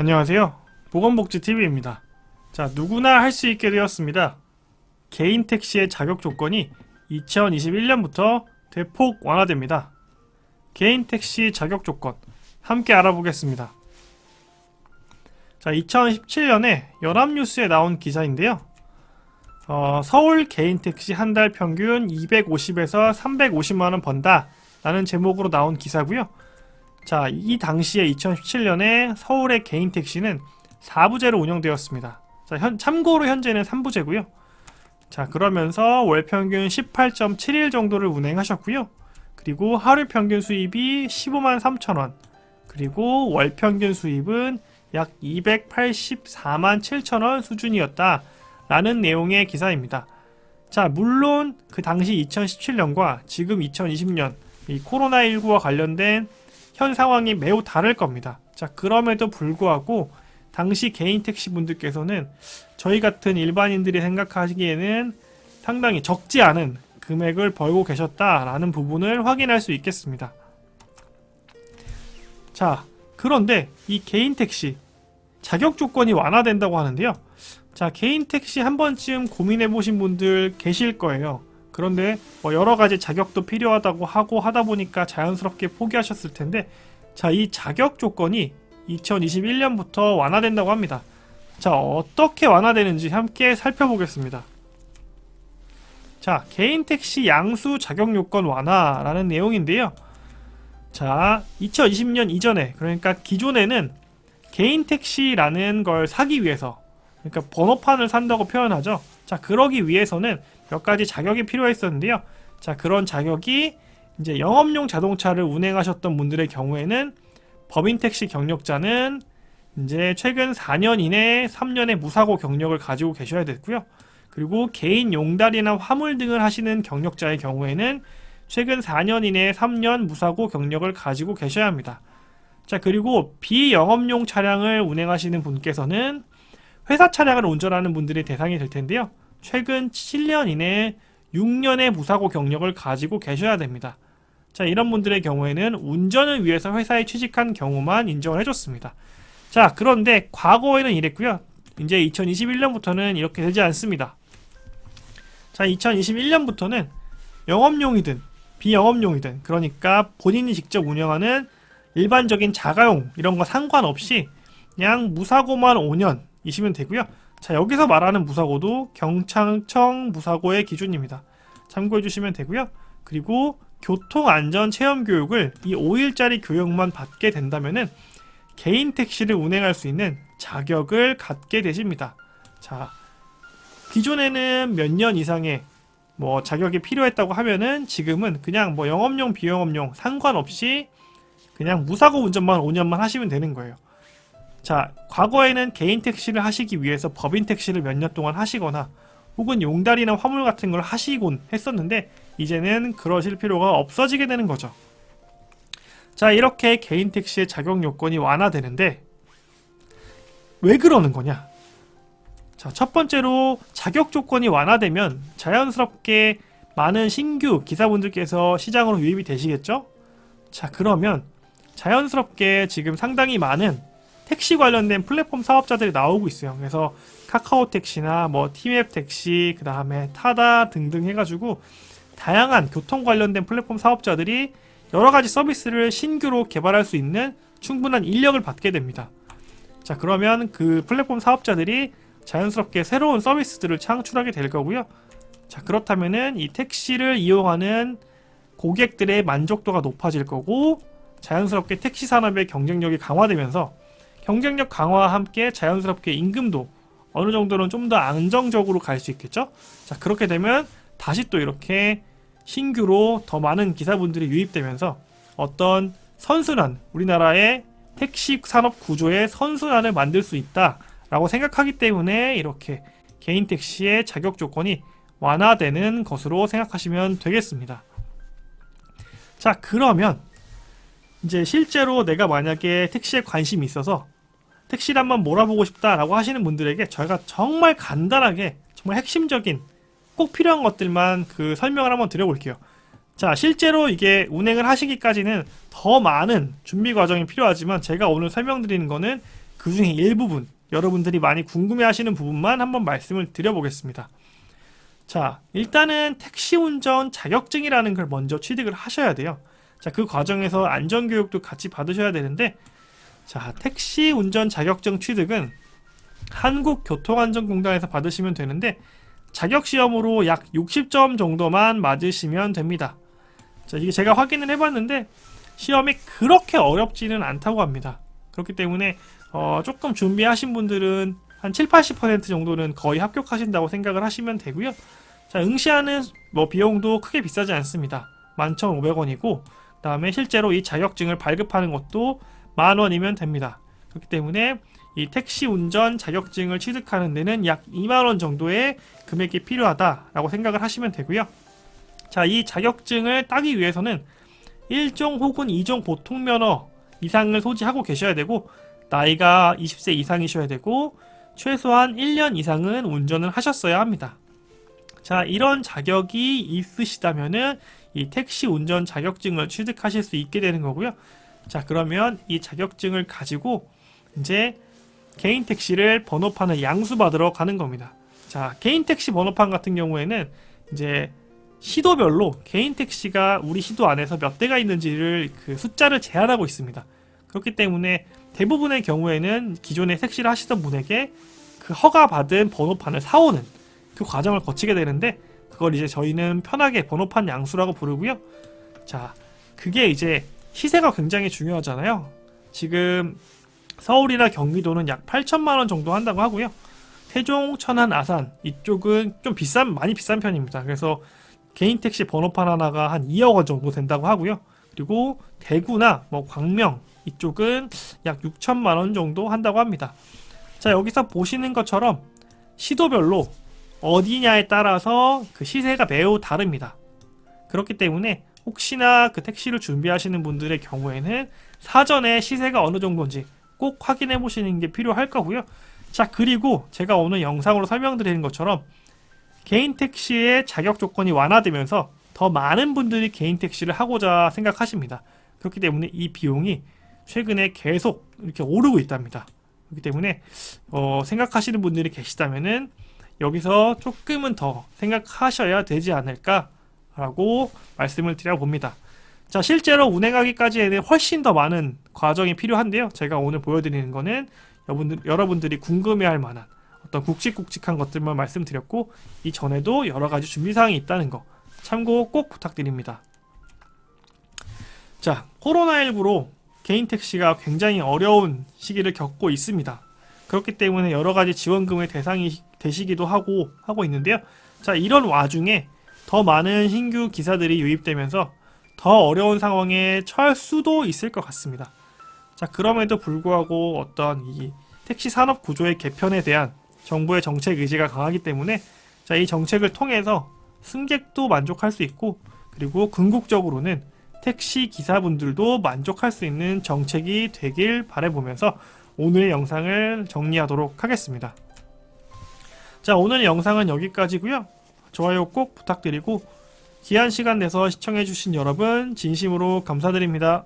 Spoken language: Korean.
안녕하세요. 보건복지TV입니다. 자, 누구나 할 수 있게 되었습니다. 개인 택시의 자격 조건이 2021년부터 대폭 완화됩니다. 개인 택시 자격 조건 함께 알아보겠습니다. 자, 2017년에 연합뉴스에 나온 기사인데요. 어, 서울 개인 택시 한 달 평균 250에서 350만 원 번다 라는 제목으로 나온 기사고요. 자, 이 당시에 2017년에 서울의 개인 택시는 4부제로 운영되었습니다. 자, 현, 참고로 현재는 3부제고요. 자, 그러면서 월 평균 18.7일 정도를 운행하셨고요. 그리고 하루 평균 수입이 15만 3천 원. 그리고 월 평균 수입은 약 284만 7천 원 수준이었다. 라는 내용의 기사입니다. 자, 물론 그 당시 2017년과 지금 2020년 이 코로나19와 관련된 현 상황이 매우 다를 겁니다. 자, 그럼에도 불구하고 당시 개인 택시 분들께서는 저희 같은 일반인들이 생각하시기에는 상당히 적지 않은 금액을 벌고 계셨다라는 부분을 확인할 수 있겠습니다. 자, 그런데 이 개인 택시 자격 조건이 완화된다고 하는데요. 자, 개인 택시 한 번쯤 고민해 보신 분들 계실 거예요. 그런데 뭐 여러 가지 자격도 필요하다고 하고 하다 보니까 자연스럽게 포기하셨을 텐데 자, 이 자격 조건이 2021년부터 완화된다고 합니다. 자, 어떻게 완화되는지 함께 살펴보겠습니다. 자, 개인 택시 양수 자격 요건 완화라는 내용인데요. 자, 2020년 이전에 그러니까 기존에는 개인 택시라는 걸 사기 위해서 그러니까 번호판을 산다고 표현하죠. 자, 그러기 위해서는 몇 가지 자격이 필요했었는데요. 자, 그런 자격이 이제 영업용 자동차를 운행하셨던 분들의 경우에는 법인 택시 경력자는 이제 최근 4년 이내 3년의 무사고 경력을 가지고 계셔야 됐고요. 그리고 개인 용달이나 화물 등을 하시는 경력자의 경우에는 최근 4년 이내 3년 무사고 경력을 가지고 계셔야 합니다. 자, 그리고 비영업용 차량을 운행하시는 분께서는 회사 차량을 운전하는 분들이 대상이 될 텐데요. 최근 7년 이내에 6년의 무사고 경력을 가지고 계셔야 됩니다. 자, 이런 분들의 경우에는 운전을 위해서 회사에 취직한 경우만 인정을 해줬습니다. 자, 그런데 과거에는 이랬고요. 이제 2021년부터는 이렇게 되지 않습니다. 자, 2021년부터는 영업용이든 비영업용이든 그러니까 본인이 직접 운영하는 일반적인 자가용 이런 거 상관없이 그냥 무사고만 5년이시면 되고요. 자, 여기서 말하는 무사고도 경찰청 무사고의 기준입니다. 참고해 주시면 되고요. 그리고 교통안전 체험 교육을 이 5일짜리 교육만 받게 된다면은 개인 택시를 운행할 수 있는 자격을 갖게 되십니다. 자, 기존에는 몇 년 이상의 뭐 자격이 필요했다고 하면은 지금은 그냥 뭐 영업용 비영업용 상관없이 그냥 무사고 운전만 5년만 하시면 되는 거예요. 자, 과거에는 개인 택시를 하시기 위해서 법인 택시를 몇 년 동안 하시거나 혹은 용달이나 화물 같은 걸 하시곤 했었는데 이제는 그러실 필요가 없어지게 되는 거죠. 자, 이렇게 개인 택시의 자격 요건이 완화되는데 왜 그러는 거냐? 자, 첫 번째로 자격 조건이 완화되면 자연스럽게 많은 신규 기사분들께서 시장으로 유입이 되시겠죠? 자, 그러면 자연스럽게 지금 상당히 많은 택시 관련된 플랫폼 사업자들이 나오고 있어요. 그래서 카카오 택시나 뭐 티맵 택시, 그 다음에 타다 등등 해가지고 다양한 교통 관련된 플랫폼 사업자들이 여러 가지 서비스를 신규로 개발할 수 있는 충분한 인력을 받게 됩니다. 자, 그러면 그 플랫폼 사업자들이 자연스럽게 새로운 서비스들을 창출하게 될 거고요. 자, 그렇다면은 이 택시를 이용하는 고객들의 만족도가 높아질 거고 자연스럽게 택시 산업의 경쟁력이 강화되면서 경쟁력 강화와 함께 자연스럽게 임금도 어느 정도는 좀 더 안정적으로 갈 수 있겠죠? 자, 그렇게 되면 다시 또 이렇게 신규로 더 많은 기사분들이 유입되면서 어떤 선순환, 우리나라의 택시 산업 구조의 선순환을 만들 수 있다라고 생각하기 때문에 이렇게 개인 택시의 자격 조건이 완화되는 것으로 생각하시면 되겠습니다. 자, 그러면 이제 실제로 내가 만약에 택시에 관심이 있어서 택시를 한번 몰아보고 싶다라고 하시는 분들에게 저희가 정말 간단하게 정말 핵심적인 꼭 필요한 것들만 그 설명을 한번 드려볼게요. 자, 실제로 이게 운행을 하시기까지는 더 많은 준비 과정이 필요하지만 제가 오늘 설명드리는 거는 그 중에 일부분 여러분들이 많이 궁금해하시는 부분만 한번 말씀을 드려보겠습니다. 자, 일단은 택시 운전 자격증이라는 걸 먼저 취득을 하셔야 돼요. 자, 그 과정에서 안전교육도 같이 받으셔야 되는데, 자, 택시 운전 자격증 취득은 한국교통안전공단에서 받으시면 되는데, 자격시험으로 약 60점 정도만 맞으시면 됩니다. 자, 이게 제가 확인을 해봤는데, 시험이 그렇게 어렵지는 않다고 합니다. 그렇기 때문에, 어, 조금 준비하신 분들은 한 7, 80% 정도는 거의 합격하신다고 생각을 하시면 되고요. 자, 응시하는 뭐 비용도 크게 비싸지 않습니다. 11,500원이고, 그다음에 실제로 이 자격증을 발급하는 것도 만 원이면 됩니다. 그렇기 때문에 이 택시 운전 자격증을 취득하는 데는 약 2만 원 정도의 금액이 필요하다라고 생각을 하시면 되고요. 자, 이 자격증을 따기 위해서는 1종 혹은 2종 보통 면허 이상을 소지하고 계셔야 되고 나이가 20세 이상이셔야 되고 최소한 1년 이상은 운전을 하셨어야 합니다. 자, 이런 자격이 있으시다면은 이 택시 운전 자격증을 취득하실 수 있게 되는 거고요. 자, 그러면 이 자격증을 가지고 이제 개인 택시를 번호판을 양수받으러 가는 겁니다. 자, 개인 택시 번호판 같은 경우에는 이제 시도별로 개인 택시가 우리 시도 안에서 몇 대가 있는지를 그 숫자를 제한하고 있습니다. 그렇기 때문에 대부분의 경우에는 기존에 택시를 하시던 분에게 그 허가받은 번호판을 사오는 그 과정을 거치게 되는데 그걸 이제 저희는 편하게 번호판 양수라고 부르고요. 자, 그게 이제 시세가 굉장히 중요하잖아요. 지금 서울이나 경기도는 약 8천만 원 정도 한다고 하고요. 태종, 천안, 아산 이쪽은 좀 비싼 많이 비싼 편입니다. 그래서 개인 택시 번호판 하나가 한 2억 원 정도 된다고 하고요. 그리고 대구나 뭐 광명 이쪽은 약 6천만 원 정도 한다고 합니다. 자, 여기서 보시는 것처럼 시도별로 어디냐에 따라서 그 시세가 매우 다릅니다. 그렇기 때문에 혹시나 그 택시를 준비하시는 분들의 경우에는 사전에 시세가 어느 정도인지 꼭 확인해 보시는 게 필요할 거고요. 자, 그리고 제가 오늘 영상으로 설명드리는 것처럼 개인 택시의 자격 조건이 완화되면서 더 많은 분들이 개인 택시를 하고자 생각하십니다. 그렇기 때문에 이 비용이 최근에 계속 이렇게 오르고 있답니다. 그렇기 때문에 어, 생각하시는 분들이 계시다면은 여기서 조금은 더 생각하셔야 되지 않을까 라고 말씀을 드려 봅니다. 자, 실제로 운행하기까지에는 훨씬 더 많은 과정이 필요한데요. 제가 오늘 보여드리는 거는 여러분들, 여러분들이 궁금해할 만한 어떤 굵직굵직한 것들만 말씀드렸고 이 전에도 여러 가지 준비 사항이 있다는 거 참고 꼭 부탁드립니다. 자, 코로나19로 개인 택시가 굉장히 어려운 시기를 겪고 있습니다. 그렇기 때문에 여러 가지 지원금의 대상이 되시기도 하고 하고 있는데요. 자, 이런 와중에 더 많은 신규 기사들이 유입되면서 더 어려운 상황에 처할 수도 있을 것 같습니다. 자, 그럼에도 불구하고 어떤 이 택시 산업 구조의 개편에 대한 정부의 정책 의지가 강하기 때문에 자, 이 정책을 통해서 승객도 만족할 수 있고 그리고 궁극적으로는 택시 기사분들도 만족할 수 있는 정책이 되길 바라보면서 오늘의 영상을 정리하도록 하겠습니다. 자, 오늘 영상은 여기까지고요. 좋아요 꼭 부탁드리고 귀한 시간 내서 시청해주신 여러분 진심으로 감사드립니다.